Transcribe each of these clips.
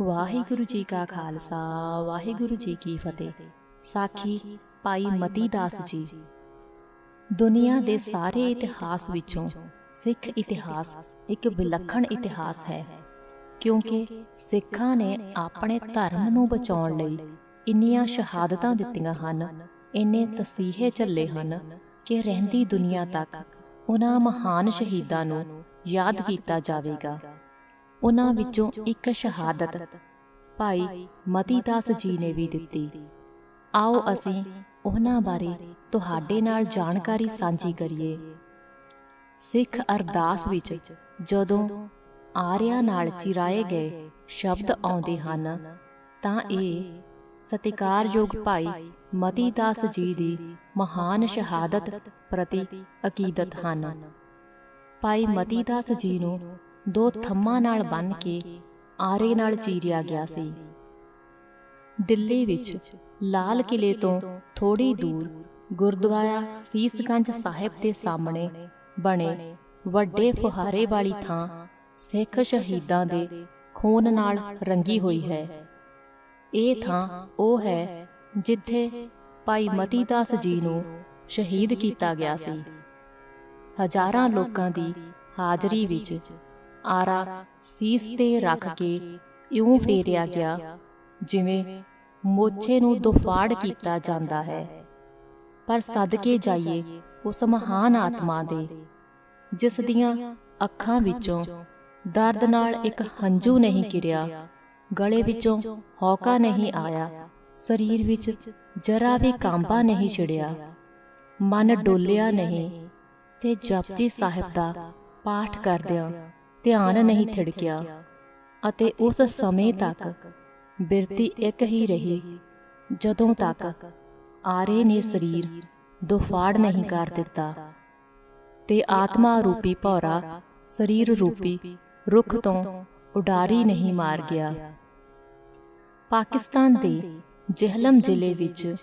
ਵਾਹਿਗੁਰੂ ਜੀ ਕਾ ਖਾਲਸਾ, ਵਾਹਿਗੁਰੂ ਜੀ ਕੀ ਫਤਿਹ। ਸਾਖੀ ਭਾਈ ਮਤੀ ਦਾਸ ਜੀ। ਦੁਨੀਆ ਦੇ ਸਾਰੇ ਇਤਿਹਾਸ ਵਿੱਚੋਂ ਸਿੱਖ ਇਤਿਹਾਸ ਇੱਕ ਵਿਲੱਖਣ ਇਤਿਹਾਸ ਹੈ, ਕਿਉਂਕਿ ਸਿੱਖਾਂ ਨੇ ਆਪਣੇ ਧਰਮ ਨੂੰ ਬਚਾਉਣ ਲਈ ਇੰਨੀਆਂ ਸ਼ਹਾਦਤਾਂ ਦਿੱਤੀਆਂ ਹਨ, ਇੰਨੇ ਤਸੀਹੇ ਚੱਲੇ ਹਨ ਕਿ ਰਹਿੰਦੀ ਦੁਨੀਆ ਤੱਕ ਉਹਨਾਂ ਮਹਾਨ ਸ਼ਹੀਦਾਂ ਨੂੰ ਯਾਦ ਕੀਤਾ ਜਾਵੇਗਾ। ਉਹਨਾਂ ਵਿੱਚੋਂ ਇੱਕ ਸ਼ਹਾਦਤ ਭਾਈ ਮਤੀ ਦਾਸ ਜੀ ਨੇ ਵੀ ਦਿੱਤੀ। ਆਓ ਅਸੀਂ ਉਹਨਾਂ ਬਾਰੇ ਤੁਹਾਡੇ ਨਾਲ ਜਾਣਕਾਰੀ ਸਾਂਝੀ ਕਰੀਏ। ਸਿੱਖ ਅਰਦਾਸ ਵਿੱਚ ਜਦੋਂ ਆਰਿਆਂ ਨਾਲ ਚਿਰਾਏ ਗਏ ਸ਼ਬਦ ਆਉਂਦੇ ਹਨ ਤਾਂ ਇਹ ਸਤਿਕਾਰਯੋਗ ਭਾਈ ਮਤੀ ਦਾਸ ਜੀ ਦੀ ਮਹਾਨ ਸ਼ਹਾਦਤ ਪ੍ਰਤੀ ਅਕੀਦਤ ਹਨ। ਭਾਈ ਮਤੀ ਦਾਸ ਜੀ ਨੂੰ ਦੋ ਥੰਮਾਂ ਨਾਲ ਬੰਨ ਕੇ ਆਰੇ ਨਾਲ ਚੀਰਿਆ ਗਿਆ ਸੀ। ਦਿੱਲੀ ਵਿੱਚ ਲਾਲ ਕਿਲੇ ਤੋਂ ਥੋੜੀ ਦੂਰ ਗੁਰਦੁਆਰਾ ਸੀਸਗੰਜ ਸਾਹਿਬ ਦੇ ਸਾਹਮਣੇ ਬਣੇ ਵੱਡੇ ਫੁਹਾਰੇ ਵਾਲੀ ਥਾਂ ਸਿੱਖ ਸ਼ਹੀਦਾਂ ਦੇ ਖੂਨ ਨਾਲ ਰੰਗੀ ਹੋਈ ਹੈ। ਇਹ ਥਾਂ ਉਹ ਹੈ ਜਿੱਥੇ ਭਾਈ ਮਤੀ ਦਾਸ ਜੀ ਨੂੰ ਸ਼ਹੀਦ ਕੀਤਾ ਗਿਆ ਸੀ। ਹਜ਼ਾਰਾਂ ਲੋਕਾਂ ਦੀ ਹਾਜ਼ਰੀ ਵਿੱਚ ਆਰਾ ਸੀਸ ਤੇ ਰੱਖ ਕੇ ਇਉਂ ਫੇਰਿਆ ਗਿਆ ਜਿਵੇਂ ਮੋਛੇ ਨੂੰ ਦੁਫਾੜ ਕੀਤਾ ਜਾਂਦਾ ਹੈ। ਪਰ ਸਦਕੇ ਜਾਈਏ ਉਸ ਮਹਾਨ ਆਤਮਾ ਦੇ ਜਿਸ ਦੀਆਂ ਅੱਖਾਂ ਵਿੱਚੋਂ ਦਰਦ ਨਾਲ ਇੱਕ ਹੰਝੂ ਨਹੀਂ ਗਿਰਿਆ ਗਲੇ ਵਿੱਚੋਂ ਹੌਕਾ ਨਹੀਂ ਆਇਆ ਸਰੀਰ ਵਿੱਚ ਜਰਾ ਵੀ ਕਾਂਬਾ ਨਹੀਂ ਛਿੜਿਆ ਮਨ ਡੋਲਿਆ ਨਹੀਂ ਤੇ ਜਪਜੀ ਸਾਹਿਬ ਦਾ ਪਾਠ ਕਰਦਿਆਂ ਧਿਆਨ ਨਹੀਂ ਥਿੜਕਿਆ ਅਤੇ ਉਸ ਸਮੇਂ ਤੱਕ ਬਿਰਤੀ ਇੱਕ ਹੀ ਰਹੀ ਜਦੋਂ ਤੱਕ ਆਰੇ ਨੇ ਸਰੀਰ ਦੁਫਾੜ ਨਹੀਂ ਕਰ ਦਿੱਤਾ। ਤੇ ਆਤਮਾ ਰੂਪੀ ਭੌਰਾ ਸਰੀਰ ਰੂਪੀ ਰੁੱਖ ਤੋਂ ਉਡਾਰੀ ਨਹੀਂ ਮਾਰ ਗਿਆ। ਪਾਕਿਸਤਾਨ ਦੇ ਜਹਲਮ ਜ਼ਿਲ੍ਹੇ ਵਿੱਚ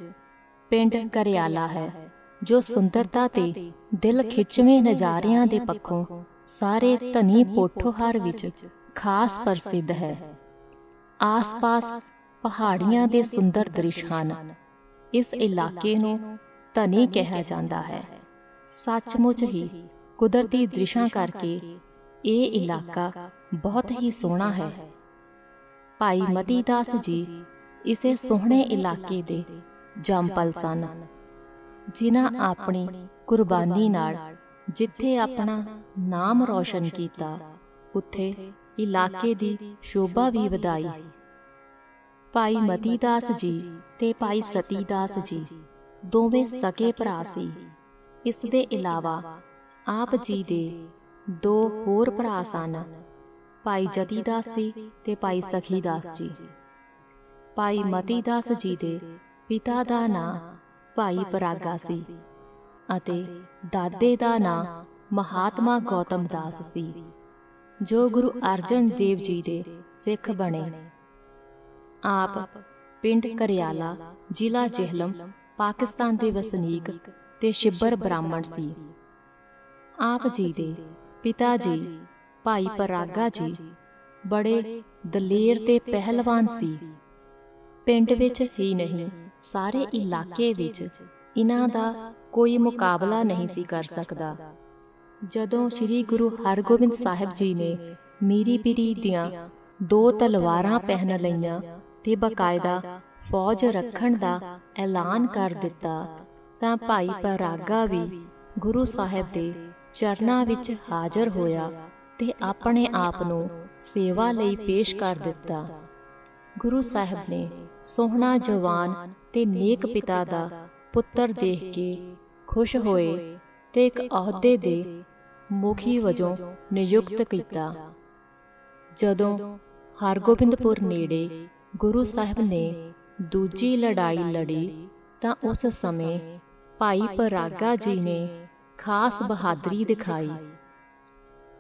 ਪਿੰਡ ਕਰਿਆਲਾ ਹੈ ਜੋ ਸੁੰਦਰਤਾ ਤੇ ਦਿਲ ਖਿੱਚਵੇਂ ਨਜ਼ਾਰਿਆਂ ਦੇ ਪੱਖੋਂ ਸਾਰੇ ਧਨੀ ਪੋਠੋਹਾਰ ਵਿੱਚ ਖਾਸ ਪ੍ਰਸਿੱਧ ਹੈ। ਆਸ-ਪਾਸ ਪਹਾੜੀਆਂ ਦੇ ਸੁੰਦਰ ਦ੍ਰਿਸ਼ ਹਨ। ਇਸ ਇਲਾਕੇ ਨੂੰ ਧਨੀ ਕਿਹਾ ਜਾਂਦਾ ਹੈ। ਸੱਚਮੁੱਚ ਹੀ ਕੁਦਰਤੀ ਦ੍ਰਿਸ਼ਾਂ ਕਰਕੇ ਇਹ ਇਲਾਕਾ ਬਹੁਤ ਹੀ ਸੋਹਣਾ ਹੈ। ਭਾਈ ਮਤੀ ਦਾਸ ਜੀ ਇਸੇ ਸੋਹਣੇ ਇਲਾਕੇ ਦੇ ਜੰਪਲ ਸਨ। ਜਿਨ੍ਹਾਂ ਆਪਣੀ ਕੁਰਬਾਨੀ ਨਾਲ ਜਿੱਥੇ ਆਪਣਾ ਨਾਮ ਰੌਸ਼ਨ ਕੀਤਾ, ਉੱਥੇ ਇਲਾਕੇ ਦੀ ਸ਼ੋਭਾ ਵੀ ਵਧਾਈ। ਭਾਈ ਮਤੀ ਦਾਸ ਜੀ ਤੇ ਭਾਈ ਸਤੀ ਦਾਸ ਜੀ ਦੋਵੇਂ ਸਕੇ ਭਰਾ ਸੀ। ਇਸ ਦੇ ਇਲਾਵਾ ਆਪ ਜੀ ਦੇ ਦੋ ਹੋਰ ਭਰਾ ਸਨ, ਭਾਈ ਜਤੀ ਦਾਸ ਜੀ ਤੇ ਭਾਈ ਸਖੀ ਦਾਸ ਜੀ। ਭਾਈ ਮਤੀ ਦਾਸ ਜੀ ਦੇ ਪਿਤਾ ਦਾ ਨਾਂ ਭਾਈ ਪਰਾਗਾ ਸੀ। ਅਤੇ ਦਾਦੇ ਦਾ ਨਾਂ ਮਹਾਤਮਾ ਗੌਤਮ ਦਾਸ ਸੀ ਜੋ ਗੁਰੂ ਅਰਜਨ ਦੇਵ ਜੀ ਦੇ ਸਿੱਖ ਬਣੇ। ਆਪ ਪਿੰਡ ਕਰਿਆਲਾ ਜ਼ਿਲ੍ਹਾ ਜਹਿਲਮ ਪਾਕਿਸਤਾਨ ਦੇ ਵਸਨੀਕ ਤੇ ਸ਼ਿੱਬਰ ਬ੍ਰਾਹਮਣ ਸੀ। ਆਪ ਜੀ ਦੇ ਪਿਤਾ ਜੀ ਭਾਈ ਪਰਾਗਾ ਜੀ ਬੜੇ ਦਲੇਰ ਤੇ ਪਹਿਲਵਾਨ ਸੀ। ਪਿੰਡ ਵਿੱਚ ਹੀ ਨਹੀਂ ਸਾਰੇ ਇਲਾਕੇ ਵਿੱਚ ਇਹਨਾਂ ਦਾ ਕੋਈ ਮੁਕਾਬਲਾ ਨਹੀਂ ਸੀ ਕਰ ਸਕਦਾ। ਜਦੋਂ ਸ੍ਰੀ ਗੁਰੂ ਹਰਗੋਬਿੰਦ ਸਾਹਿਬ ਜੀ ਨੇ ਮੀਰੀ ਪੀਰੀ ਦੀਆਂ ਦੋ ਤਲਵਾਰਾਂ ਪਹਿਨ ਲਈਆਂ ਤੇ ਬਕਾਇਦਾ ਫੌਜ ਰੱਖਣ ਦਾ ਐਲਾਨ ਕਰ ਦਿੱਤਾ, ਤਾਂ ਭਾਈ ਪਰਾਗਾ ਵੀ ਗੁਰੂ ਸਾਹਿਬ ਦੇ ਚਰਨਾਂ ਵਿੱਚ ਹਾਜ਼ਰ ਹੋਇਆ ਤੇ ਆਪਣੇ ਆਪ ਨੂੰ ਸੇਵਾ ਲਈ ਪੇਸ਼ ਕਰ ਦਿੱਤਾ। ਗੁਰੂ ਸਾਹਿਬ ਨੇ ਸੋਹਣਾ ਜਵਾਨ ਤੇ ਨੇਕ ਪਿਤਾ ਦਾ ਪੁੱਤਰ ਦੇਖ ਕੇ ਖੁਸ਼ ਹੋਏ ਤੇ ਇੱਕ ਅਹੁਦੇ ਦੇ ਮੁਖੀ ਵਜੋਂ ਨਿਯੁਕਤ ਕੀਤਾ। ਜਦੋਂ ਹਰਗੋਬਿੰਦਪੁਰ ਨੇੜੇ ਗੁਰੂ ਸਾਹਿਬ ਨੇ ਦੂਜੀ ਲੜਾਈ ਲੜੀ ਤਾਂ ਉਸ ਸਮੇਂ ਭਾਈ ਪਰਾਗਾ ਜੀ ਨੇ ਖਾਸ ਬਹਾਦਰੀ ਦਿਖਾਈ।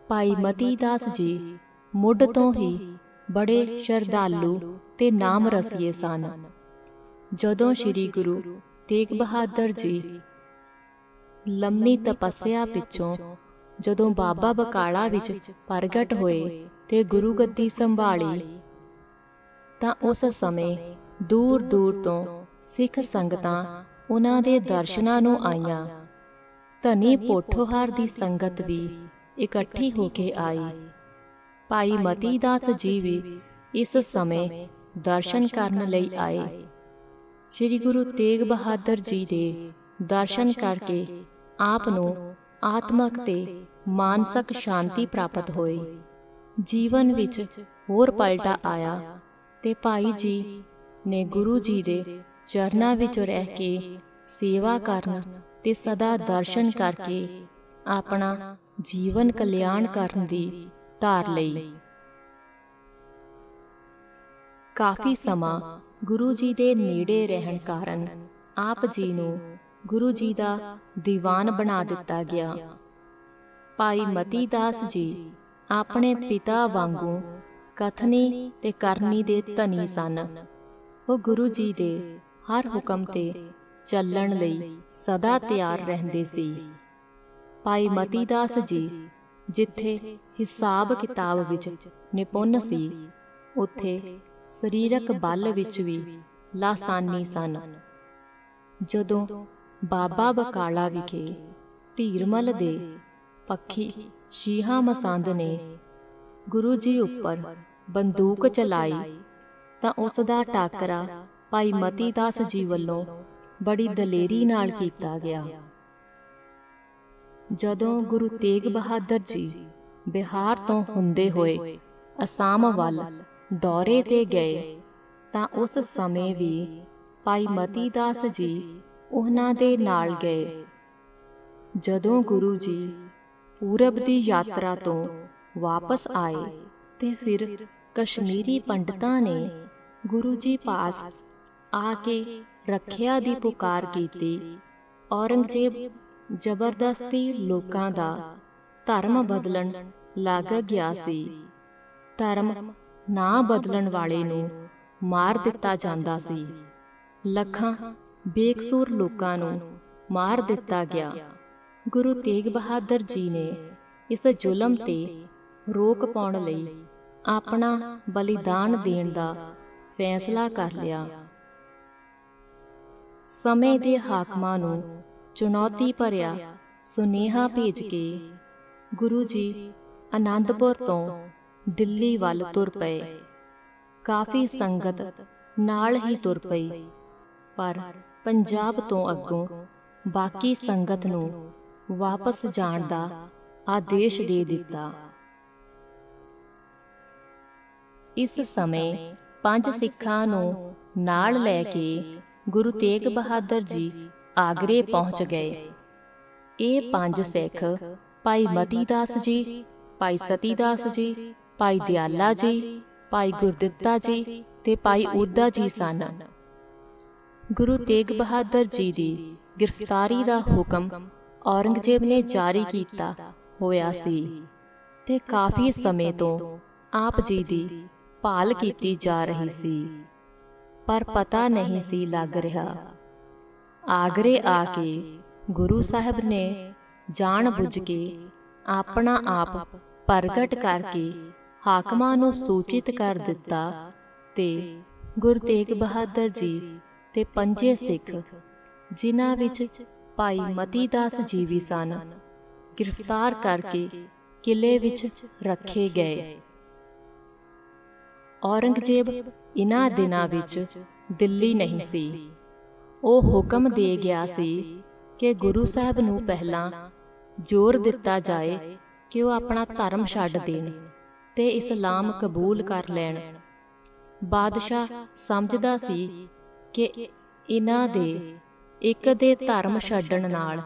ਭਾਈ ਮਤੀ ਦਾਸ ਜੀ ਮੁੱਢ ਤੋਂ ਹੀ ਬੜੇ ਸ਼ਰਧਾਲੂ ਤੇ ਨਾਮ ਰਸੀਏ ਸਨ। ਜਦੋਂ ਸ੍ਰੀ ਗੁਰੂ ਤੇਗ ਬਹਾਦਰ ਜੀ ਲੰਮੀ ਤਪੱਸਿਆ ਪਿੱਛੋਂ ਜਦੋਂ ਬਾਬਾ ਬਕਾਲਾ ਵਿੱਚ ਪ੍ਰਗਟ ਹੋਏ ਤੇ ਗੁਰੂ ਗੱਦੀ ਸੰਭਾਲੀ, ਤਾਂ ਉਸ ਸਮੇਂ ਦੂਰ ਦੂਰ ਤੋਂ ਸਿੱਖ ਸੰਗਤਾਂ ਉਹਨਾਂ ਦੇ ਦਰਸ਼ਨਾਂ ਨੂੰ ਆਈਆਂ। ਧਨੀ ਪੋਠੋਹਾਰ ਦੀ ਸੰਗਤ ਵੀ ਇਕੱਠੀ ਹੋ ਕੇ ਆਈ। ਭਾਈ ਮਤੀ ਦਾਸ ਜੀ ਵੀ ਇਸ ਸਮੇਂ ਦਰਸ਼ਨ ਕਰਨ ਲਈ ਆਏ। ਸ੍ਰੀ ਗੁਰੂ ਤੇਗ ਬਹਾਦਰ ਜੀ ਦੇ ਦਰਸ਼ਨ ਕਰਕੇ ਆਪ ਨੂੰ ਆਤਮਕ ਤੇ ਮਾਨਸਿਕ ਸ਼ਾਂਤੀ ਪ੍ਰਾਪਤ ਹੋਈ। ਜੀਵਨ ਵਿੱਚ ਹੋਰ ਪਲਟਾ ਆਇਆ ਤੇ ਭਾਈ ਜੀ ਨੇ ਗੁਰੂ ਜੀ ਦੇ ਚਰਨਾਂ ਵਿੱਚ ਰਹਿ ਕੇ ਸੇਵਾ ਕਰਨ ਤੇ ਸਦਾ ਦਰਸ਼ਨ ਕਰਕੇ ਆਪਣਾ ਜੀਵਨ ਕਲਿਆਣ ਕਰਨ ਦੀ ਧਾਰ ਲਈ। ਕਾਫੀ ਸਮਾਂ ਗੁਰੂ ਜੀ ਦੇ ਨੇੜੇ ਰਹਿਣ ਕਾਰਨ ਆਪ ਜੀ ਨੂੰ ਗੁਰੂ ਜੀ ਦਾ ਦੀਵਾਨ ਬਣਾ ਦਿੱਤਾ ਗਿਆ। ਭਾਈ ਮਤੀ ਦਾਸ ਜੀ ਆਪਣੇ ਪਿਤਾ ਵਾਂਗੂ ਕਥਨੀ ਤੇ ਕਰਨੀ ਦੇ ਧਨੀ ਸਨ। ਉਹ ਗੁਰੂ ਜੀ ਦੇ ਹਰ ਹੁਕਮ ਤੇ ਚੱਲਣ ਲਈ ਸਦਾ ਤਿਆਰ ਰਹਿੰਦੇ ਸੀ। ਭਾਈ ਮਤੀ ਦਾਸ ਜੀ ਜਿੱਥੇ ਹਿਸਾਬ ਕਿਤਾਬ ਵਿੱਚ ਨਿਪੁੰਨ ਸੀ ਉੱਥੇ ਸਰੀਰਕ ਬਲ ਵਿੱਚ ਵੀ ਲਾਸਾਨੀ ਸਨ। ਜਦੋਂ ਬਾਬਾ ਬਕਾਲਾ ਵਿਖੇ ਧੀਰਮਲ ਦੇ ਪੱਖੀ ਸ਼ੀਹਾ ਮਸੰਦ ਨੇ ਗੁਰੂ ਜੀ ਉੱਪਰ ਬੰਦੂਕ ਚਲਾਈ ਤਾਂ ਉਸ ਦਾ ਟਾਕਰਾ ਭਾਈ ਮਤੀ ਦਾਸ ਜੀ ਵੱਲੋਂ ਬੜੀ ਦਲੇਰੀ ਨਾਲ ਕੀਤਾ ਗਿਆ। ਜਦੋਂ ਗੁਰੂ ਤੇਗ ਬਹਾਦਰ ਜੀ ਬਿਹਾਰ ਤੋਂ ਹੁੰਦੇ ਹੋਏ ਅਸਾਮ ਵੱਲ ਦੌਰੇ ਤੇ ਗਏ ਤਾਂ ਉਸ ਸਮੇਂ ਵੀ ਭਾਈ ਮਤੀ ਦਾਸ ਜੀ ਉਹਨਾਂ ਦੇ ਨਾਲ ਗਏ। ਜਦੋਂ ਗੁਰੂ ਜੀ ਪੂਰਬ ਦੀ ਯਾਤਰਾ ਤੋਂ ਵਾਪਸ ਆਏ ਤੇ ਫਿਰ ਕਸ਼ਮੀਰੀ ਪੰਡਤਾਂ ਨੇ ਗੁਰੂ ਜੀ ਪਾਸ ਆ ਕੇ ਰੱਖਿਆ ਦੀ ਪੁਕਾਰ ਕੀਤੀ। ਔਰੰਗਜ਼ੇਬ ਜ਼ਬਰਦਸਤੀ ਲੋਕਾਂ ਦਾ ਧਰਮ ਬਦਲਣ ਲੱਗ ਗਿਆ ਸੀ। ਧਰਮ ਨਾ ਬਦਲਣ ਵਾਲੇ ਨੂੰ ਮਾਰ ਦਿੱਤਾ ਜਾਂਦਾ ਸੀ। ਲੱਖਾਂ ਬੇਕਸੂਰ ਲੋਕਾਂ ਨੂੰ ਮਾਰ ਦਿੱਤਾ ਗਿਆ। ਗੁਰੂ ਤੇਗ ਬਹਾਦਰ ਜੀ ਨੇ ਇਸ ਜ਼ੁਲਮ ਤੇ ਰੋਕ ਪਾਉਣ ਲਈ ਆਪਣਾ ਬਲੀਦਾਨ ਦੇਣ ਦਾ ਫੈਸਲਾ ਕਰ ਲਿਆ। ਸਮੇਂ ਦੇ ਹਾਕਮਾਂ ਨੂੰ ਚੁਣੌਤੀ ਭਰਿਆ ਸੁਨੇਹਾ ਭੇਜ ਕੇ ਗੁਰੂ ਜੀ ਆਨੰਦਪੁਰ ਤੋਂ ਦਿੱਲੀ ਵੱਲ ਤੁਰ ਪਏ। ਕਾਫੀ ਸੰਗਤ ਨਾਲ ਹੀ ਤੁਰ ਪਈ, ਪਰ ਪੰਜਾਬ ਤੋਂ ਅੱਗੋਂ ਬਾਕੀ ਸੰਗਤ ਨੂੰ ਵਾਪਸ ਜਾਣ ਦਾ ਆਦੇਸ਼ ਦੇ ਦਿੱਤਾ। ਇਸ ਸਮੇਂ ਪੰਜ ਸਿੱਖਾਂ ਨੂੰ ਨਾਲ ਲੈ ਕੇ ਗੁਰੂ ਤੇਗ ਬਹਾਦਰ ਜੀ ਆਗਰੇ ਪਹੁੰਚ ਗਏ। ਇਹ ਪੰਜ ਸਿੱਖ ਭਾਈ ਮਤੀ ਦਾਸ ਜੀ ਭਾਈ ਸਤੀ ਦਾਸ ਜੀ ਭਾਈ ਦਿਆਲਾ ਜੀ ਭਾਈ ਗੁਰਦਿੱਤਾ ਜੀ ਤੇ ਭਾਈ ਉਦਾ ਜੀ ਸਨ। ਗੁਰੂ ਤੇਗ ਬਹਾਦਰ ਜੀ ਦੀ ਗ੍ਰਿਫਤਾਰੀ ਦਾ ਹੁਕਮ ਔਰੰਗਜ਼ੇਬ ਨੇ ਜਾਰੀ ਕੀਤਾ ਹੋਇਆ ਸੀ ਤੇ ਕਾਫੀ ਸਮੇਂ ਤੋਂ ਆਪ ਜੀ ਦੀ ਭਾਲ ਕੀਤੀ ਜਾ ਰਹੀ ਸੀ। ਪਰ ਪਤਾ ਨਹੀਂ ਸੀ ਲੱਗ ਰਿਹਾ। ਆਗਰੇ ਆ ਕੇ ਗੁਰੂ ਸਾਹਿਬ ਨੇ ਜਾਣ ਬੁੱਝ ਕੇ ਆਪਣਾ ਆਪ ਪ੍ਰਗਟ ਕਰਕੇ ਹਾਕਮਾਂ ਨੂੰ ਸੂਚਿਤ ਕਰ ਦਿੱਤਾ ਤੇ ਗੁਰੂ ਤੇਗ ਬਹਾਦਰ ਜੀ ਤੇ ਪੰਜੇ ਸਿੱਖ ਜਿਨ੍ਹਾਂ ਵਿੱਚ ਭਾਈ ਮਤੀ ਦਾਸ ਜੀ ਵੀ ਸਨ। ਗ੍ਰਿਫਤਾਰ ਕਰਕੇ ਕਿਲੇ ਵਿੱਚ ਰੱਖੇ ਗਏ। ਔਰੰਗਜ਼ੇਬ ਇਨ੍ਹਾਂ ਦਿਨਾਂ ਵਿੱਚ ਦਿੱਲੀ ਨਹੀਂ ਸੀ। ਉਹ ਹੁਕਮ ਦੇ ਗਿਆ ਸੀ ਕਿ ਗੁਰੂ ਸਾਹਿਬ ਨੂੰ ਪਹਿਲਾਂ ਜ਼ੋਰ ਦਿੱਤਾ ਜਾਏ ਕਿ ਉਹ ਆਪਣਾ ਧਰਮ ਛੱਡ ਦੇਣ ਤੇ ਇਸਲਾਮ ਕਬੂਲ ਕਰ ਲੈਣ। ਬਾਦਸ਼ਾਹ ਸਮਝਦਾ ਸੀ ਕਿ ਇਨ੍ਹਾਂ ਦੇ ਇੱਕ ਦੇ ਧਰਮ ਛੱਡਣ ਨਾਲ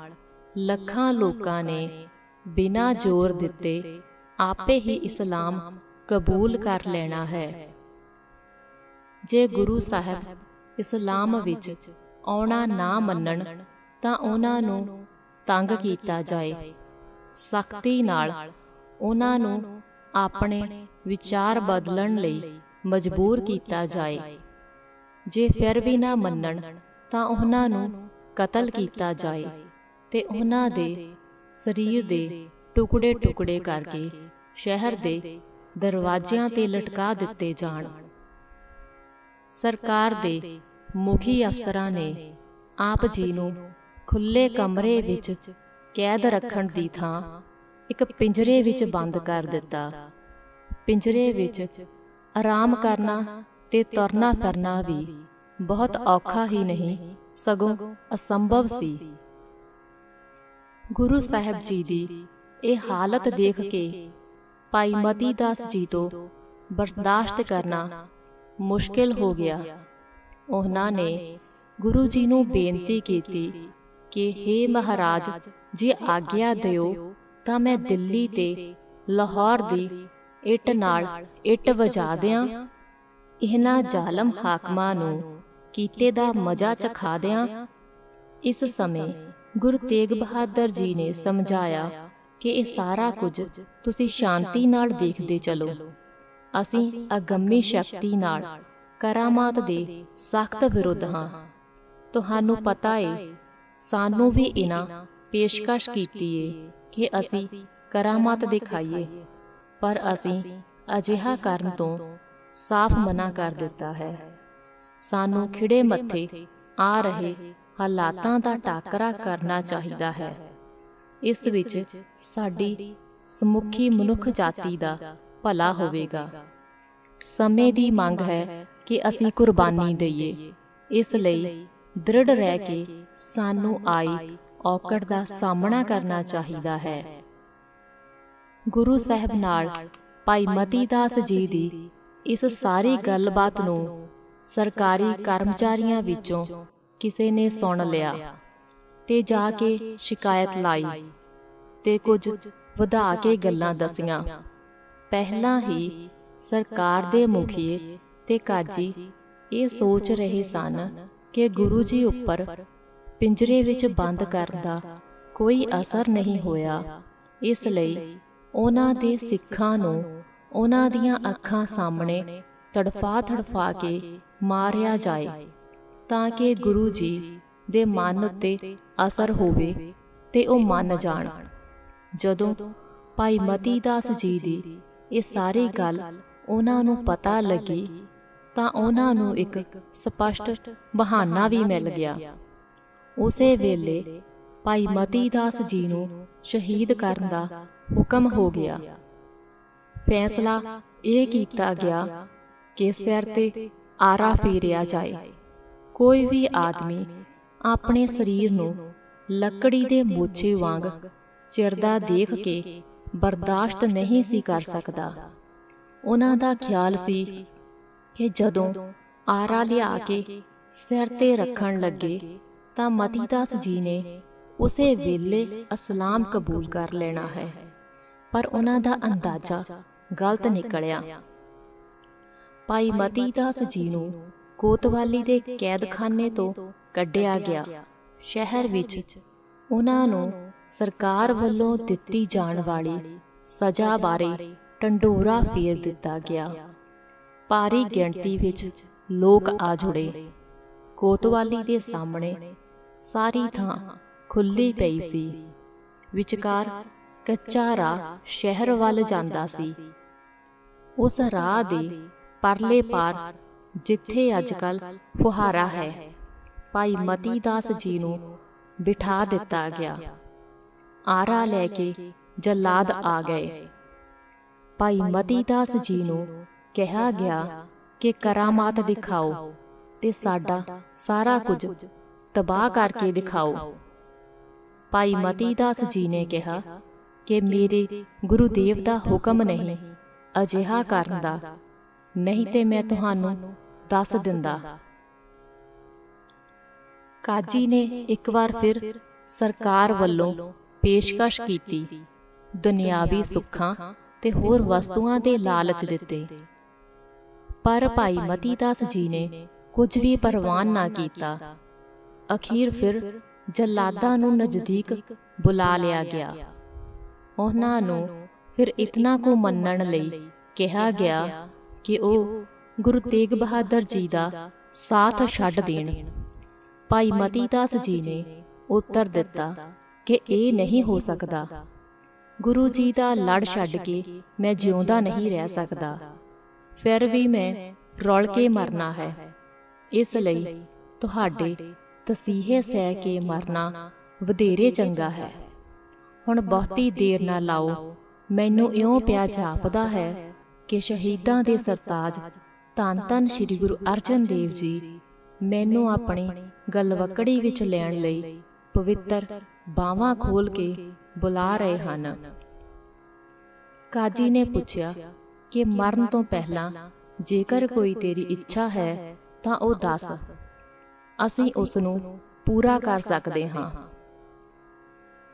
ਲੱਖਾਂ ਲੋਕਾਂ ਨੇ ਬਿਨਾਂ ਜ਼ੋਰ ਦਿੱਤੇ ਆਪੇ ਹੀ ਇਸਲਾਮ ਕਬੂਲ ਕਰ ਲੈਣਾ ਹੈ। ਜੇ ਗੁਰੂ ਸਾਹਿਬ ਇਸਲਾਮ ਵਿੱਚ ਆਉਣਾ ਨਾ ਮੰਨਣ, ਤਾਂ ਉਹਨਾਂ ਨੂੰ ਤੰਗ ਕੀਤਾ ਜਾਏ। ਸਖਤੀ ਨਾਲ ਉਹਨਾਂ ਨੂੰ ਆਪਣੇ ਵਿਚਾਰ ਬਦਲਣ ਲਈ ਮਜਬੂਰ ਕੀਤਾ ਜਾਏ। ਜੇ ਫਿਰ ਵੀ ਨਾ ਮੰਨਣ, ਤਾਂ ਉਹਨਾਂ ਨੂੰ ਕਤਲ ਕੀਤਾ ਜਾਏ ਤੇ ਉਹਨਾਂ ਦੇ ਸਰੀਰ ਦੇ ਟੁਕੜੇ ਟੁਕੜੇ ਕਰਕੇ ਸ਼ਹਿਰ ਦੇ ਦਰਵਾਜ਼ਿਆਂ ਤੇ ਲਟਕਾ ਦਿੱਤੇ ਜਾਣ। ਸਰਕਾਰ ਦੇ ਮੁਖੀ ਅਫਸਰਾਂ ਨੇ ਆਪ ਜੀ ਨੂੰ ਖੁੱਲੇ ਕਮਰੇ ਵਿੱਚ ਕੈਦ ਰੱਖਣ ਦੀ ਥਾਂ ਇੱਕ ਪਿੰਜਰੇ ਵਿੱਚ ਬੰਦ ਕਰ ਦਿੱਤਾ। ਪਿੰਜਰੇ ਵਿੱਚ ਆਰਾਮ ਕਰਨਾ ਤੇ ਤੁਰਨਾ ਫਿਰਨਾ ਵੀ ਬਹੁਤ ਔਖਾ ਹੀ ਨਹੀਂ, ਸਗੋਂ ਅਸੰਭਵ ਸੀ। ਗੁਰੂ ਸਾਹਿਬ ਜੀ ਦੀ ਇਹ ਹਾਲਤ ਦੇਖ ਕੇ ਭਾਈ ਮਤੀ ਦਾਸ ਜੀ ਤੋਂ ਬਰਦਾਸ਼ਤ ਕਰਨਾ ਮੁਸ਼ਕਿਲ ਹੋ ਗਿਆ। ਉਹਨਾਂ ਨੇ ਗੁਰੂ ਜੀ ਨੂੰ ਬੇਨਤੀ ਕੀਤੀ ਕਿ हे ਮਹਾਰਾਜ, ਜੇ ਆਗਿਆ ਦਿਓ ਤਾਂ ਮੈਂ ਦਿੱਲੀ ਤੇ ਲਾਹੌਰ ਦੀ ਇੱਟ ਨਾਲ ਇੱਟ ਵਜਾ ਦਿਆਂ ਇਹਨਾਂ ਜ਼ਾਲਮ ਹਾਕਮਾਂ ਨੂੰ ਕੀਤੇ ਦਾ ਮਜ਼ਾ ਚਖਾ ਇਸ ਸਮੇਂ ਗੁਰੂ ਤੇਗ ਬਹਾਦਰ ਜੀ ਨੇ ਸਮਝਾਇਆ ਕਿ ਇਹ ਸਾਰਾ ਕੁਝ ਤੁਸੀਂ ਸ਼ਾਂਤੀ ਨਾਲ ਦੇਖਦੇ ਚਲੋ। ਅਸੀਂ ਅਗੰਮੀ ਸ਼ਕਤੀ ਨਾਲ ਕਰਾਮਾਤ ਦੇ ਸਖਤ ਵਿਰੁੱਧ ਹਾਂ। ਤੁਹਾਨੂੰ ਪਤਾ ਏ, ਸਾਨੂੰ ਵੀ ਇਹਨਾਂ ਪੇਸ਼ਕਸ਼ ਕੀਤੀ ਏ ਕਿ ਅਸੀਂ ਕਰਾਮਾਤ ਦਿਖਾਈਏ, ਪਰ ਅਸੀਂ ਅਜਿਹਾ ਕਰਨ ਤੋਂ ਸਾਫ਼ ਮਨਾ ਕਰ ਦਿੱਤਾ ਹੈ। ਸਾਨੂੰ ਖਿੜੇ ਮੱਥੇ ਆ ਰਹੇ ਹਾਲਾਤਾਂ ਦਾ ਟਾਕਰਾ ਕਰਨਾ ਚਾਹੀਦਾ ਹੈ। ਇਸ ਵਿੱਚ ਸਾਡੀ ਸਮੁੱਖੀ ਮਨੁੱਖ ਜਾਤੀ ਦਾ ਭਲਾ ਹੋਵੇਗਾ। ਸਮੇਂ ਦੀ ਮੰਗ ਹੈ ਕਿ ਅਸੀਂ ਕੁਰਬਾਨੀ ਦਈਏ। ਇਸ ਲਈ ਦ੍ਰਿੜ ਰਹਿ ਕੇ ਸਾਨੂੰ ਆਈ ਔਕੜ ਦਾ ਸਾਹਮਣਾ ਕਰਨਾ ਚਾਹੀਦਾ ਹੈ। ਗੁਰੂ ਸਾਹਿਬ ਨਾਲ ਭਾਈ ਮਤੀ ਦਾਸ ਜੀ ਦੀ ਇਸ ਸਾਰੀ ਗੱਲਬਾਤ ਨੂੰ ਸਰਕਾਰੀ ਕਰਮਚਾਰੀਆਂ ਵਿੱਚੋਂ ਕਿਸੇ ਨੇ ਸੁਣ ਲਿਆ ਤੇ ਜਾ ਕੇ ਸ਼ਿਕਾਇਤ ਲਾਈ ਤੇ ਕੁਝ ਵਧਾ ਕੇ ਗੱਲਾਂ ਦਸੀਆਂ। ਪਹਿਲਾਂ ਹੀ ਸਰਕਾਰ ਦੇ ਮੁਖੀਏ ਤੇ ਕਾਜੀ ਇਹ ਸੋਚ ਰਹੇ ਸਨ ਕਿ ਗੁਰੂ ਜੀ ਉੱਪਰ ਪਿੰਜਰੇ ਵਿੱਚ ਬੰਦ ਕਰਨ ਦਾ ਕੋਈ ਅਸਰ ਨਹੀਂ ਹੋਇਆ। ਇਸ ਲਈ ਉਹਨਾਂ ਦੇ ਸਿੱਖਾਂ ਨੂੰ ਉਹਨਾਂ ਦੀਆਂ ਅੱਖਾਂ ਸਾਹਮਣੇ ਤੜਫਾ ਤੜਫਾ ਕੇ ਮਾਰਿਆ ਜਾਏ, ਤਾਂ ਕਿ ਗੁਰੂ ਜੀ ਦੇ ਮਨ ਉੱਤੇ ਅਸਰ ਹੋਵੇ ਤੇ ਉਹ ਮੰਨ ਜਾਣ। ਜਦੋਂ ਭਾਈ ਮਤੀ ਦਾਸ ਜੀ ਦੀ ਇਹ ਸਾਰੀ ਗੱਲ ਉਹਨਾਂ ਨੂੰ ਪਤਾ ਲੱਗੀ, ਤਾਂ ਉਹਨਾਂ ਨੂੰ ਇੱਕ ਸਪਸ਼ਟ ਬਹਾਨਾ ਵੀ ਮਿਲ ਗਿਆ। ਉਸੇ ਵੇਲੇ ਭਾਈ ਮਤੀ ਦਾਸ ਜੀ ਨੂੰ ਸ਼ਹੀਦ ਕਰਨ ਦਾ ਹੁਕਮ ਹੋ ਗਿਆ। ਫੈਸਲਾ ਇਹ ਕੀਤਾ ਗਿਆ ਕਿ ਸਿਰ ਤੇ ਆਰਾ ਫੇਰਿਆ ਜਾਏ। ਕੋਈ ਵੀ ਆਦਮੀ ਆਪਣੇ ਸਰੀਰ ਨੂੰ ਲੱਕੜੀ ਦੇ ਮੋਚੇ ਵਾਂਗ ਚਿਰਦਾ ਦੇਖ ਕੇ ਬਰਦਾਸ਼ਤ ਨਹੀਂ ਸੀ ਕਰ ਸਕਦਾ। ਉਹਨਾਂ ਦਾ ਖਿਆਲ ਸੀ ਕਿ ਜਦੋਂ ਆਰਾ ਲਿਆ ਕੇ ਸਿਰ ਤੇ ਰੱਖਣ ਲੱਗੇ ਤਾਂ ਮਤੀਦਾਸ ਜੀ ਨੇ ਉਸੇ ਵੇਲੇ ਅਸਲਾਮ ਕਬੂਲ ਕਰ ਲੈਣਾ ਹੈ। ਪਰ ਉਹਨਾਂ ਦਾ ਅੰਦਾਜ਼ਾ ਗਲਤ ਨਿਕਲਿਆ। ਭਾਈ ਮਤੀਦਾਸ ਜੀ ਨੂੰ ਕੋਤਵਾਲੀ ਦੇ ਕੈਦਖਾਨੇ ਤੋਂ ਕੱਢਿਆ ਗਿਆ। ਸ਼ਹਿਰ ਵਿੱਚ ਉਹਨਾਂ ਨੂੰ ਸਰਕਾਰ ਵੱਲੋਂ ਦਿੱਤੀ ਜਾਣ ਵਾਲੀ ਸਜ਼ਾ ਬਾਰੇ ਟੰਡੋਰਾ ਫੇਰ ਦਿੱਤਾ ਗਿਆ। ਭਾਰੀ ਗਿਣਤੀ ਵਿੱਚ ਲੋਕ ਆ ਜੁੜੇ। ਕੋਤਵਾਲੀ ਦੇ ਸਾਹਮਣੇ ਸਾਰੀ ਥਾਂ ਖੁੱਲੀ ਪਈ ਸੀ। ਵਿਚਕਾਰ ਕੱਚਾ ਰਾਹ ਸ਼ਹਿਰ ਵੱਲ ਜਾਂਦਾ ਸੀ। ਉਸ ਰਾਹ ਦੇ ਪਰਲੇ ਪਾਰ ਜਿੱਥੇ ਅੱਜਕੱਲ ਫੁਹਾਰਾ ਹੈ। ਭਾਈ ਮਤੀ ਦਾਸ ਜੀ ਨੂੰ ਬਿਠਾ ਦਿੱਤਾ ਗਿਆ। ਆਰਾ ਲੈ ਕੇ ਜਲਾਦ ਆ ਗਏ। ਭਾਈ ਮਤੀ ਦਾਸ ਜੀ ਨੂੰ ਕਿਹਾ ਗਿਆ ਕਿ ਕਰਾਮਾਤ ਦਿਖਾਓ ਤੇ ਸਾਡਾ ਸਾਰਾ ਕੁਝ ਤਬਾਹ ਕਰਕੇ ਦਿਖਾਓ। ਭਾਈ ਮਤੀ ਦਾਸ ਜੀ ਨੇ ਕਿਹਾ ਕਿ ਮੇਰੇ ਗੁਰੂ ਦੇਵ ਦਾ ਹੁਕਮ ਨਹੀਂ ਅਜਿਹਾ ਕਰਨ ਦਾ। ਨਹੀਂ ਤੇ ਮੈਂ ਤੁਹਾਨੂੰ ਦੱਸ ਦਿੰਦਾ। ਕਾਜੀ ਨੇ ਇੱਕ ਵਾਰ ਫਿਰ ਸਰਕਾਰ ਵੱਲੋਂ ਪੇਸ਼ਕਸ਼ ਕੀਤੀ। ਦੁਨਿਆਵੀ ਸੁੱਖਾਂ ਤੇ ਹੋਰ ਵਸਤੂਆਂ ਦੇ ਲਾਲਚ ਦਿੱਤੇ। ਪਰ ਭਾਈ ਮਤੀ ਦਾਸ ਜੀ ਨੇ ਕੁਝ ਵੀ ਪਰਵਾਹ ਨਾ ਕੀਤਾ। ਅਖੀਰ ਫਿਰ ਜਲਾਦਾਂ ਨੂੰ ਨਜ਼ਦੀਕ ਬੁਲਾ ਲਿਆ ਗਿਆ। ਉਹਨਾਂ ਨੂੰ ਫਿਰ ਇਤਨਾ ਕੋ ਮੰਨਣ ਲਈ ਕਿਹਾ ਗਿਆ ਕਿ ਉਹ ਗੁਰੂ ਤੇਗ ਬਹਾਦਰ ਜੀ ਦਾ ਸਾਥ ਛੱਡ ਦੇਣ। ਭਾਈ ਮਤੀ ਦਾਸ ਜੀ ਨੇ ਉੱਤਰ ਦਿੱਤਾ ਕਿ ਇਹ ਨਹੀਂ ਹੋ ਸਕਦਾ। ਗੁਰੂ ਜੀ ਦਾ ਲੜ ਛੱਡ ਕੇ ਮੈਂ ਜਿਉਂਦਾ ਨਹੀਂ ਰਹਿ ਸਕਦਾ। ਫਿਰ ਵੀ ਮੈਂ ਰੁਲ ਕੇ ਮਰਨਾ ਹੈ। ਇਸ ਲਈ ਤੁਹਾਡੇ ਤਸੀਹੇ ਸਹਿ ਕੇ ਮਰਨਾ ਵਧੇਰੇ ਚੰਗਾ ਹੈ। ਹੁਣ ਬਹੁਤੀ ਦੇਰ ਨਾ ਲਾਓ। ਮੈਨੂੰ ਇਉਂ ਪਿਆ ਜਾਪਦਾ ਹੈ ਕਿ ਸ਼ਹੀਦਾਂ ਦੇ ਸਰਤਾਜ ਧੰਨ ਧੰਨ ਸ੍ਰੀ ਗੁਰੂ ਅਰਜਨ ਦੇਵ ਜੀ ਮੈਨੂੰ ਆਪਣੀ ਗਲਵਕੜੀ ਵਿੱਚ ਲੈਣ ਲਈ ਪਵਿੱਤਰ ਬਾਹਾਂ ਖੋਲ ਕੇ ਬੁਲਾ ਰਹੇ ਹਨ। ਕਾਜੀ ਨੇ ਪੁੱਛਿਆ ਕਿ ਮਰਨ ਤੋਂ ਪਹਿਲਾਂ ਜੇਕਰ ਕੋਈ ਤੇਰੀ ਇੱਛਾ ਹੈ ਤਾਂ ਉਹ ਦੱਸ। ਅਸੀਂ ਉਸ ਨੂੰ ਪੂਰਾ ਕਰ ਸਕਦੇ ਹਾਂ।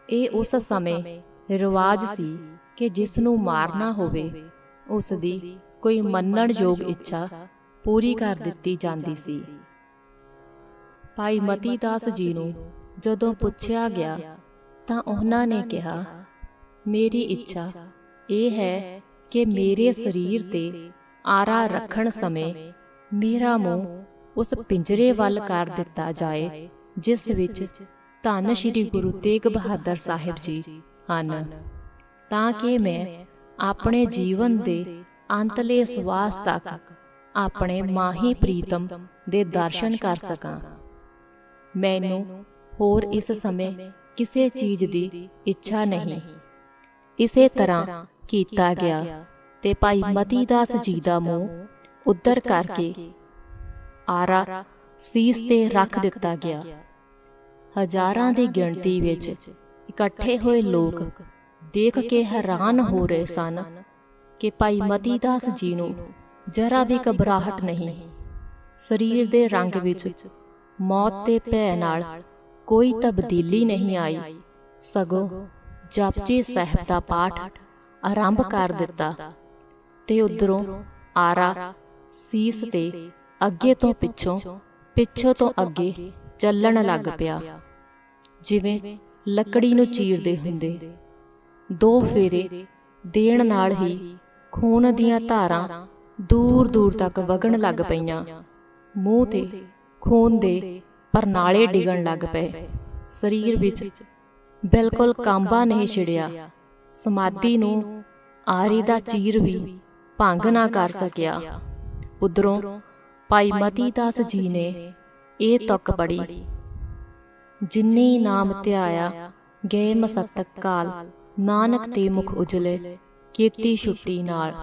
ਇਹ ਉਸ ਸਮੇਂ ਰਿਵਾਜ ਸੀ ਕਿ ਜਿਸ ਨੂੰ ਮਾਰਨਾ ਹੋਵੇ ਉਸ ਦੀ ਕੋਈ ਮੰਨਣ ਯੋਗ ਇੱਛਾ ਪੂਰੀ ਕਰ ਦਿੱਤੀ ਜਾਂਦੀ ਸੀ। ਭਾਈ ਮਤੀ ਦਾਸ ਜੀ ਨੂੰ ਜਦੋਂ ਪੁੱਛਿਆ ਗਿਆ ਤਾਂ ਉਹਨਾਂ ਨੇ ਕਿਹਾ ਮੇਰੀ ਇੱਛਾ ਇਹ ਹੈ ਕਿ ਮੇਰੇ ਸਰੀਰ ਤੇ ਆਰਾ ਰੱਖਣ ਸਮੇਂ ਮੇਰਾ ਮੂੰਹ ਉਸ ਪਿੰਜਰੇ ਵੱਲ ਕਰ ਦਿੱਤਾ ਜਾਏ ਜਿਸ ਵਿੱਚ ਧੰਨ ਸ਼੍ਰੀ ਗੁਰੂ ਤੇਗ ਬਹਾਦਰ ਸਾਹਿਬ ਜੀ ਹਨ। ਤਾਂ ਕਿ ਮੈਂ ਆਪਣੇ ਜੀਵਨ ਦੇ ਅੰਤਲੇ ਸਵਾਸ ਤੱਕ ਆਪਣੇ ਮਾਹੀ ਪ੍ਰੀਤਮ ਦੇ ਦਰਸ਼ਨ ਕਰ ਸਕਾਂ। ਮੈਨੂੰ ਹੋਰ ਇਸ ਸਮੇਂ ਕਿਸੇ ਚੀਜ਼ ਦੀ ਇੱਛਾ ਨਹੀਂ। ਇਸੇ ਤਰ੍ਹਾਂ ਕੀਤਾ ਗਿਆ ਤੇ ਭਾਈ ਮਤੀ ਦਾਸ ਜੀ ਦਾ ਮੂੰਹ ਉੱਧਰ ਕਰਕੇ ਆਰਾ ਸੀਸ ਤੇ ਰੱਖ ਦਿੱਤਾ ਗਿਆ। ਹਜ਼ਾਰਾਂ ਦੀ ਗਿਣਤੀ ਵਿੱਚ ਇਕੱਠੇ ਹੋਏ ਲੋਕ ਦੇਖ ਕੇ ਹੈਰਾਨ ਹੋ ਰਹੇ ਸਨ ਕਿ ਭਾਈ ਮਤੀ ਦਾਸ ਜੀ ਨੂੰ ਜਰਾ ਵੀ ਘਬਰਾਹਟ ਨਹੀਂ। ਸਰੀਰ ਦੇ ਰੰਗ ਵਿੱਚ ਮੌਤ ਦੇ ਭੈ ਨਾਲ ਕੋਈ ਤਬਦੀਲੀ ਨਹੀਂ ਆਈ। ਸਗੋਂ ਜਪਜੀ ਸਾਹਿਬ ਦਾ ਪਾਠ ਆਰੰਭ ਕਰ ਦਿੱਤਾ ਤੇ ਉਧਰੋਂ ਆਰਾ ਸੀਸ ਤੇ ਅੱਗੇ ਤੋਂ ਪਿੱਛੋਂ ਪਿੱਛੋਂ ਤੋਂ ਅੱਗੇ ਚੱਲਣ ਲੱਗ ਪਿਆ। ਜਿਵੇਂ ਲੱਕੜੀ ਨੂੰ ਚੀਰਦੇ ਹੁੰਦੇ। ਦੋ ਫੇਰੇ ਦੇਣ ਨਾਲ ਹੀ ਖੂਨ ਦੀਆਂ ਧਾਰਾਂ ਦੂਰ ਦੂਰ ਤੱਕ ਵਗਣ ਲੱਗ ਪਈਆਂ। ਮੂੰਹ ਤੇ ਖੂਨ ਦੇ ਪਰਨਾਲੇ ਡਿਗਣ ਲੱਗ ਪਏ। ਸਰੀਰ ਵਿੱਚ ਬਿਲਕੁਲ ਕਾਂਬਾ ਨਹੀਂ ਛਿੜਿਆ। ਸਮਾਧੀ ਨੂੰ ਆਰੀ ਦਾ ਚੀਰ ਵੀ ਭੰਗ ਨਾ ਕਰ ਸਕਿਆ। ਉਧਰੋਂ ਭਾਈ ਮਤੀ ਦਾਸ ਜੀ ਨੇ ਇਹ ਤੱਕ ਪੜੀ ਜਿਨਨੀ ਨਾਮ ਧਿਆਇਆ, ਗਏ ਮਸਤਕ ਕਾਲ ਨਾਨਕ ਤੇ ਮੁਖ ਉਜਲੇ, ਕੀਤੀ ਛੁੱਟੀ ਨਾਲ।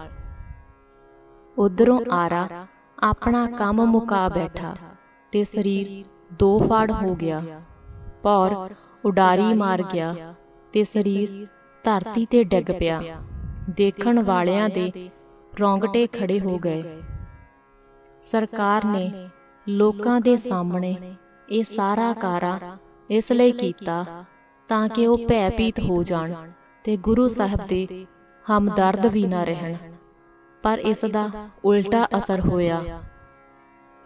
ਉਧਰੋਂ ਆਰਾ ਆਪਣਾ ਕੰਮ ਮੁਕਾ ਬੈਠਾ ਤੇ ਸਰੀਰ ਦੋ ਫਾੜ ਹੋ ਗਿਆ। ਪੌਰ ਉਡਾਰੀ ਮਾਰ ਗਿਆ ਤੇ ਸਰੀਰ ਧਰਤੀ ਤੇ ਡਿੱਗ ਪਿਆ। ਦੇਖਣ ਵਾਲਿਆਂ ਦੇ ਰੌਂਗਟੇ ਖੜੇ ਹੋ ਗਏ। ਸਰਕਾਰ ਨੇ ਲੋਕਾਂ ਦੇ ਸਾਹਮਣੇ ਇਹ ਸਾਰਾ ਕਾਰਾ ਇਸ ਲਈ ਕੀਤਾ ਤਾਂ ਕਿ ਉਹ ਭੈਭੀਤ ਹੋ ਜਾਣ। ਤੇ ਗੁਰੂ ਸਾਹਿਬ ਦੇ ਹਮਦਰਦ ਵੀ ਨਾ ਰਹਿਣ। ਪਰ ਇਸ ਦਾ ਉਲਟਾ ਅਸਰ ਹੋਇਆ।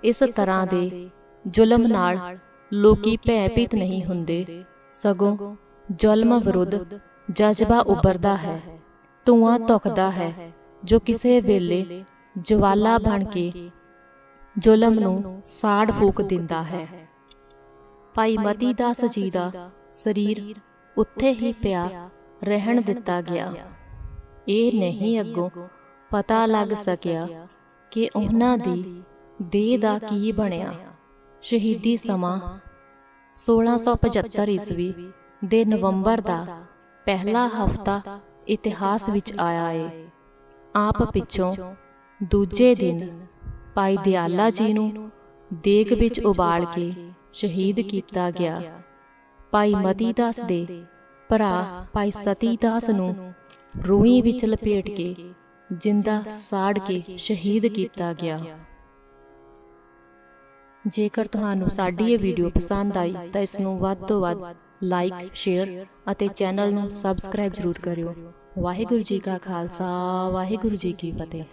ਇਸ ਤਰ੍ਹਾਂ ਦੇ ਜ਼ੁਲਮ ਨਾਲ ਲੋਕੀ ਭੈਭੀਤ ਨਹੀਂ ਹੁੰਦੇ। ਸਗੋਂ ਜ਼ੁਲਮ ਵਿਰੁੱਧ ਜਜ਼ਬਾ ਉੱਭਰਦਾ ਹੈ। ਧੂਆਂ ਧੁਖਦਾ ਹੈ। ਜੋ ਕਿਸੇ ਵੇਲੇ ਜਵਾਲਾ ਬਣ ਕੇ ਜ਼ੁਲਮ ਨੂੰ ਸਾੜ ਫੂਕ ਦਿੰਦਾ ਹੈ। ਭਾਈ ਮਤੀ ਦਾਸ ਜੀ ਦਾ ਸਰੀਰ ਉੱਥੇ ਹੀ ਪਿਆ। ਰਹਿਣ ਦਿੱਤਾ ਗਿਆ। ਇਹ ਨਹੀਂ ਅੱਗੋਂ ਪਤਾ ਲੱਗ ਸਕਿਆ ਕਿ ਉਹਨਾਂ ਦੀ ਦੇਹ ਦਾ ਕੀ ਬਣਿਆ। ਸ਼ਹੀਦੀ ਸਮਾਂ 1675 ਈਸਵੀ ਦੇ ਨਵੰਬਰ ਦਾ ਪਹਿਲਾ ਹਫਤਾ ਇਤਿਹਾਸ ਵਿੱਚ ਆਇਆ ਏ। ਆਪ ਪਿੱਛੋਂ ਦੂਜੇ ਦਿਨ ਭਾਈ ਦਿਆਲਾ ਜੀ ਨੂੰ ਦੇਗ ਵਿੱਚ ਉਬਾਲ ਕੇ ਸ਼ਹੀਦ ਕੀਤਾ ਗਿਆ। ਭਾਈ ਮਤੀ ਦਾਸ ਦੇ ਭਰਾ ਭਾਈ ਸਤੀ ਦਾਸ ਨੂੰ ਰੂਈ ਵਿੱਚ ਲਪੇਟ ਕੇ ਜਿੰਦਾ ਸਾੜ ਕੇ ਸ਼ਹੀਦ ਕੀਤਾ ਗਿਆ। ਜੇਕਰ ਤੁਹਾਨੂੰ ਸਾਡੀ ਇਹ ਵੀਡੀਓ ਪਸੰਦ ਆਈ ਤਾਂ ਇਸ ਨੂੰ ਵੱਧ ਤੋਂ ਵੱਧ ਲਾਈਕ ਸ਼ੇਅਰ ਅਤੇ ਚੈਨਲ ਨੂੰ ਸਬਸਕ੍ਰਾਈਬ ਜ਼ਰੂਰ ਕਰਿਓ। ਵਾਹਿਗੁਰੂ ਜੀ ਕਾ ਖਾਲਸਾ ਵਾਹਿਗੁਰੂ ਜੀ ਕੀ ਫਤਿਹ।